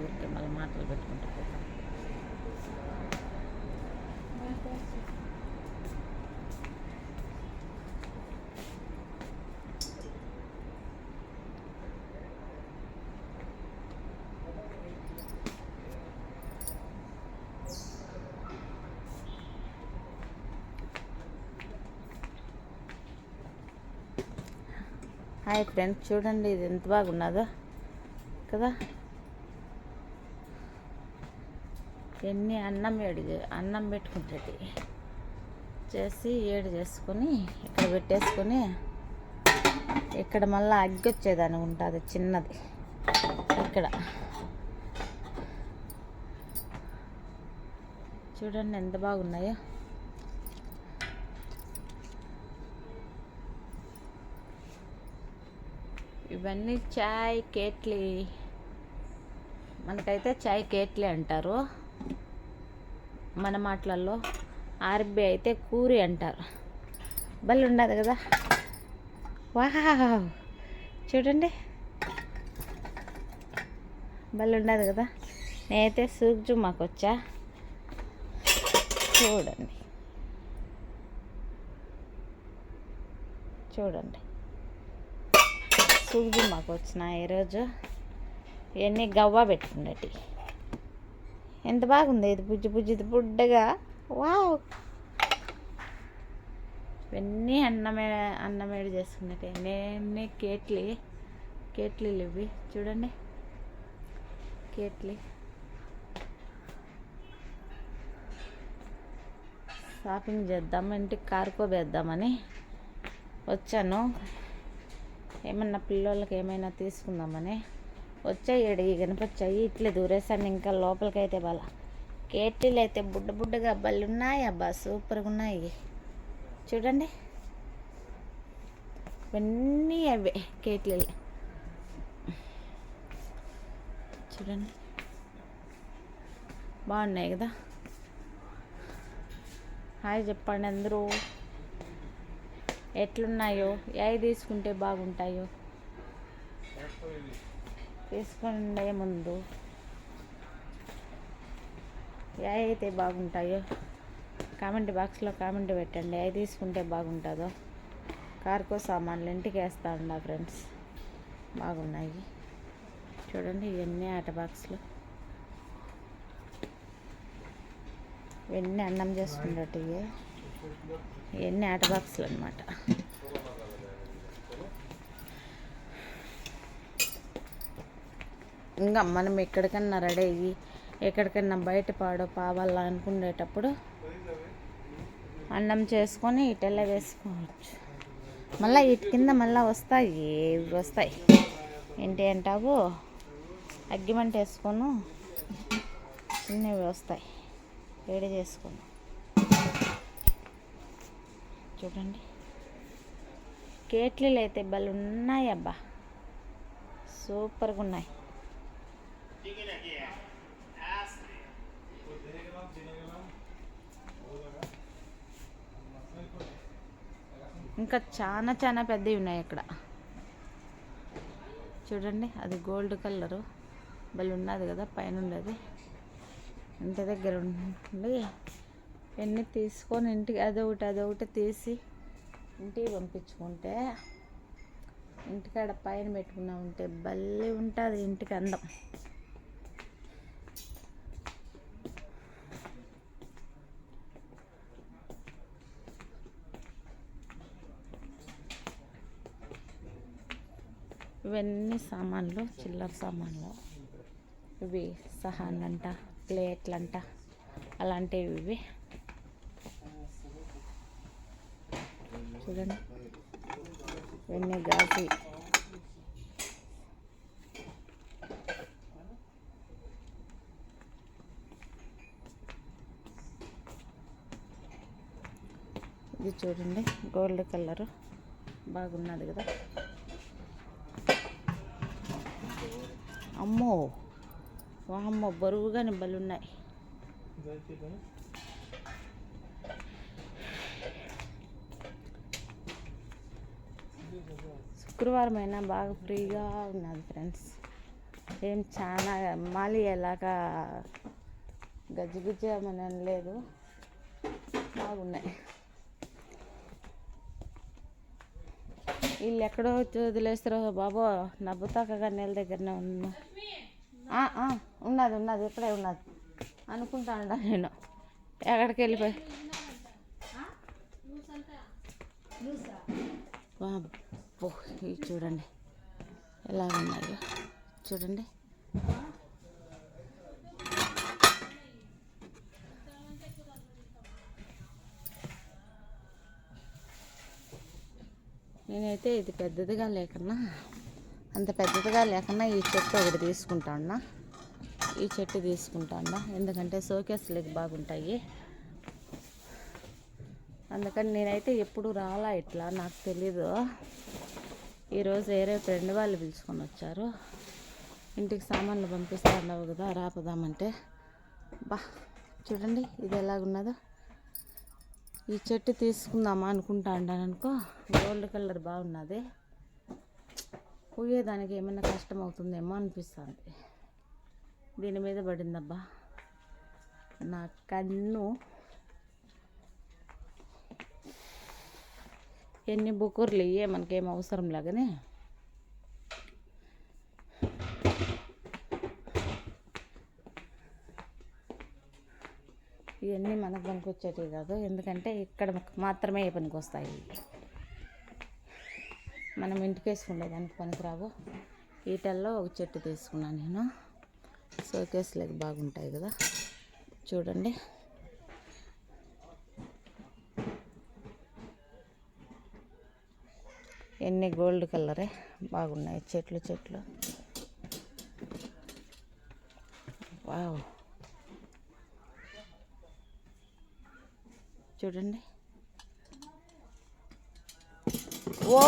ఊరికే మళ్ళీ మాటలు పెట్టుకుంటూ పోతాం. హాయ్ ఫ్రెండ్స్ చూడండి ఇది ఎంత బాగున్నదో కదా? ఎన్ని అన్నం ఏడు అన్నం పెట్టుకుంటుంది. చేసి ఏడు చేసుకొని ఇక్కడ పెట్టేసుకొని ఇక్కడ మళ్ళీ అగ్గి వచ్చేదాన్ని ఉంటుంది చిన్నది. ఇక్కడ. చూడండి ఎంత బాగున్నాయో. ఇవన్నీ చాయ్ కేట్లీ. మనకైతే చాయ్ కేట్లీ అంటారు. మన మాటలలో ఆర్బి అయితే కూరి అంటారు. భలే ఉండదు కదా. వాహా చూడండి. భలే ఉండదు కదా. నేనైతే సూక్జు మాకు వచ్చా. చూడండి. చూడండి. సూది మాకు వచ్చిన ఈరోజు ఇవన్నీ గవ్వ పెట్టుకున్నట్టు ఎంత బాగుంది ఇది బుజ్జి బుజ్జిది బుడ్డగా. వావ్. ఇవన్నీ అన్నమే అన్నమేడు చేసుకున్నట్టే. నేను కేట్లీ కేట్లీలు ఇవి చూడండి. కేట్లీ. షాపింగ్ చేద్దాం ఇంటికి కారుకోబేద్దామని వచ్చాను. ఏమన్నా పిల్లలకి ఏమైనా తీసుకుందామని. వచ్చాయి ఈడ ఇట్లే దూరేసాను ఇంకా లోపలికి అయితే బాల. కేటీలు అయితే బుడ్డ బుడ్డగా అబ్బాలు ఉన్నాయి అబ్బా సూపర్గా ఉన్నాయి. చూడండి. ఇవన్నీ అవే కేట్లీలు చూడండి. బాగున్నాయి కదా. హాయ్ చెప్పండి అందరూ. ఎట్లున్నాయో ఏవి తీసుకుంటే బాగుంటాయో. తీసుకుండే ముందు ఏ అయితే బాగుంటాయో కామెంట్ బాక్స్లో కామెంట్ పెట్టండి. అవి తీసుకుంటే బాగుంటుందో. కార్కో సామాన్లు ఇంటికి వేస్తా ఉండా ఫ్రెండ్స్. బాగున్నాయి. చూడండి ఇవన్నీ ఆట బాక్స్లు. ఇవన్నీ అన్నం చేసుకున్నట్టు ఇవన్నీ ఆట బాక్సులు అనమాట ఇంకా మనం ఎక్కడికన్నా రెడీ అయ్యి ఎక్కడికన్నా బయట పాడో పావాలా అనుకునేటప్పుడు అన్నం చేసుకొని ఇటెల్ల వేసుకోవచ్చు. మళ్ళీ ఇటు కింద మళ్ళీ వస్తాయి ఇవి వస్తాయి? ఏంటి అంటావు? అగ్గిమంట వేసుకోను చిన్నవి వస్తాయి. వేడి చేసుకోను. చూడండి. కేట్లీలు అయితే భలే ఉన్నాయి అబ్బా సూపర్గా ఉన్నాయి. ఇంకా చాలా చాలా పెద్దవి ఉన్నాయి ఇక్కడ చూడండి అది గోల్డ్ కలరు. బలు ఉన్నది కదా పైన ఉండేది ఇంటి దగ్గర ఉండి ఇవన్నీ తీసుకొని ఇంటికి అదొకటి అదొకటి తీసి ఇంటికి పంపించుకుంటే ఇంటికాడ పైన పెట్టుకున్నా ఉంటే భలే ఉంటుంది ఇంటికి అందం. ఇవన్నీ సామాన్లు చిల్లర సామాన్లు. ఇవి సహాన్లంట ప్లేట్లంట. అలాంటివి ఇవి. చూడండి. ఇవన్నీ గాజు. ఇది చూడండి గోల్డ్ కలర్. బాగున్నది కదా. అమ్మో వామ్మో బరువుగానే బలున్నాయి శుక్రవారం అయినా బాగా ఫ్రీగా ఉన్నది ఫ్రెండ్స్. ఏం చాలా మళ్ళీ ఎలాగా గజ్జిగుజ్జమనని లేదు బాగున్నాయి. వీళ్ళు ఎక్కడో వదిలేస్తారో బాబో నవ్వుతాకగా నీళ్ళ దగ్గరనే ఉన్నా. ఉన్నది ఉన్నది ఇక్కడే ఉన్నది. అనుకుంటా ఉండ నేను. ఎక్కడికి వెళ్ళిపోయి? బాబో ఇవి చూడండి. ఎలా ఉన్నాయో చూడండి. నేనైతే ఇది పెద్దదిగా లేకున్నా అంత పెద్దదిగా లేకున్నా ఈ చెట్టు ఒకటి తీసుకుంటాన్నా. ఈ చెట్టు తీసుకుంటాన్నా. ఎందుకంటే షోకేస్లకి బాగుంటాయి. అందుకని నేనైతే ఎప్పుడు రాలా ఇట్లా నాకు తెలీదు. ఈరోజు వేరే ఫ్రెండ్ వాళ్ళు పిలుచుకొని వచ్చారు. ఇంటికి సామాన్లు పంపిస్తా ఉండవు కదా రాపదామంటే. బా చూడండి ఇది ఎలాగున్నదో. ఈ చెట్టు తీసుకుందామా అనుకుంటా అంటాను అనుకో. గోల్డ్ కలర్ బాగున్నది. పోయేదానికి ఏమైనా కష్టం అవుతుందేమో అనిపిస్తుంది. దీని మీద పడిందబ్బా. నా కన్ను. ఎన్ని బుక్కుర్లు ఇయ్యే మనకేం అవసరం లాగానే ఇవన్నీ మనకు పనికొచ్చేటివి కాదు. ఎందుకంటే ఇక్కడ మాత్రమే పనికి వస్తాయి. మనం ఇంటికి వేసుకునేదానికి పనికిరావు. ఈటల్లో ఒక చెట్టు తీసుకున్నాను నేను. షోకేస్లకి బాగుంటాయి కదా. చూడండి. ఎన్ని గోల్డ్ కలరే బాగున్నాయి. చెట్లు చెట్లు. వావ్. చూడండి. ఓ!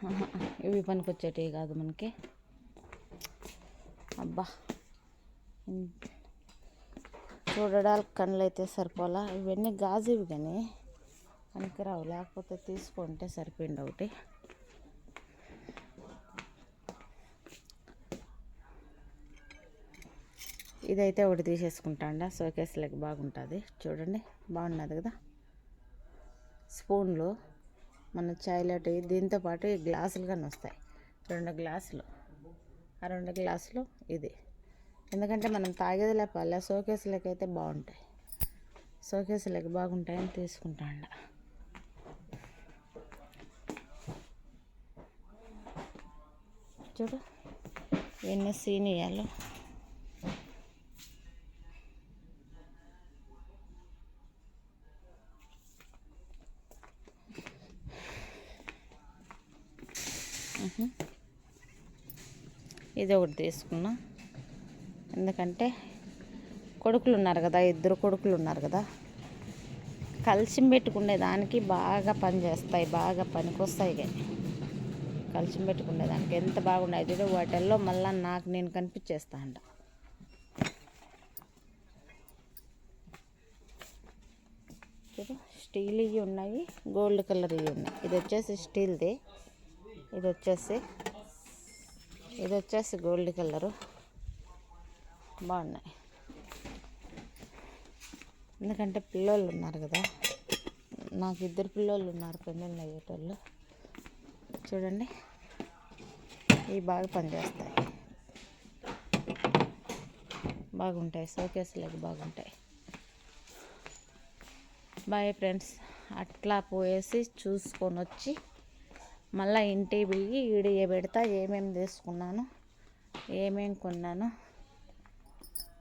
ఇవి పనికొచ్చేటివి కాదు మనకి. అబ్బా! చూడడానికి కళ్ళు అయితే సరిపోలా. ఇవన్నీ గాజువి కానీ పనికిరావు. లేకపోతే తీసుకుంటే సరిపోయింది ఒకటి. ఇదైతే ఒకటి తీసేసుకుంటాండ. షోకేస్లకి బాగుంటుంది. చూడండి బాగున్నది కదా. స్పూన్లు మన చాయ్లెట్ దీంతో పాటు ఈ గ్లాసులు కానీ వస్తాయి. రెండు గ్లాసులు. ఆ రెండు గ్లాసులు ఇది. ఎందుకంటే మనం తాగేది లేపాలి షోకేస్లకి అయితే బాగుంటాయి. షోకేస్లకి బాగుంటాయని తీసుకుంటాండ. చూడు ఎన్ని సీనియాలు. ఇది ఒకటి తీసుకున్నా. ఎందుకంటే కొడుకులు ఉన్నారు కదా ఇద్దరు కొడుకులు ఉన్నారు కదా. కలిసిం పెట్టుకునే దానికి బాగా పని చేస్తాయి బాగా పనికొస్తాయి కానీ కలిసి పెట్టుకునే దానికి ఎంత బాగున్నాయి చూడు వాటిల్లో మళ్ళీ నాకు నేను కనిపించేస్తా అంట. చూడు స్టీల్ ఇవి ఉన్నాయి గోల్డ్ కలర్ ఇవి ఉన్నాయి. ఇది వచ్చేసి స్టీల్ది ఇది వచ్చేసి ఇది వచ్చేసి గోల్డ్ కలరు. బాగున్నాయి. ఎందుకంటే పిల్లోళ్ళు ఉన్నారు కదా. నాకు ఇద్దరు పిల్లోళ్ళు ఉన్నారు పెళ్ళిళ్ళు అయ్యేటోళ్ళు. చూడండి. ఇవి బాగా పనిచేస్తాయి. బాగుంటాయి. సోకేసులకి బాగుంటాయి. బాయ్ ఫ్రెండ్స్ అట్లా పోయేసి చూసుకొని వచ్చి మళ్ళీ ఇంటికి పోయి ఈడియ పెడతా ఏమేమి తీసుకున్నాను ఏమేం కొన్నాను.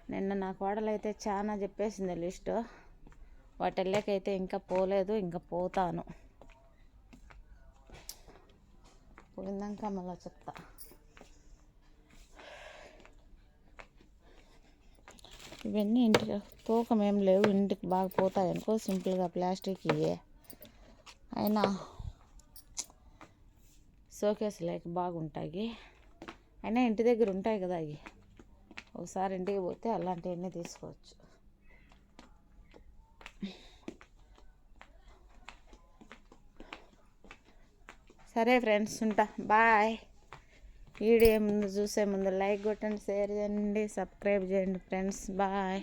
నిన్న నా కోడలు అయితే చాలా చెప్పేసింది లిస్ట్. వాటిల్లోకైతే ఇంకా పోలేదు ఇంకా పోతాను. పోయిందాక మళ్ళీ చెప్తా. ఇవన్నీ ఇంటికి తూకం ఏం లేవు ఇంటికి బాగా పోతాయి అనుకో సింపుల్గా ప్లాస్టిక్ ఇవే. అయినా షోకేస్ లేక బాగుంటాయి. అయినా ఇంటి దగ్గర ఉంటాయి కదా అవి. ఒకసారి ఇంటికి పోతే అలాంటివన్నీ తీసుకోవచ్చు. సరే ఫ్రెండ్స్ ఉంటా. బాయ్. వీడియో ముందు చూసే ముందు లైక్ కొట్టండి షేర్ చేయండి సబ్స్క్రైబ్ చేయండి ఫ్రెండ్స్. బాయ్.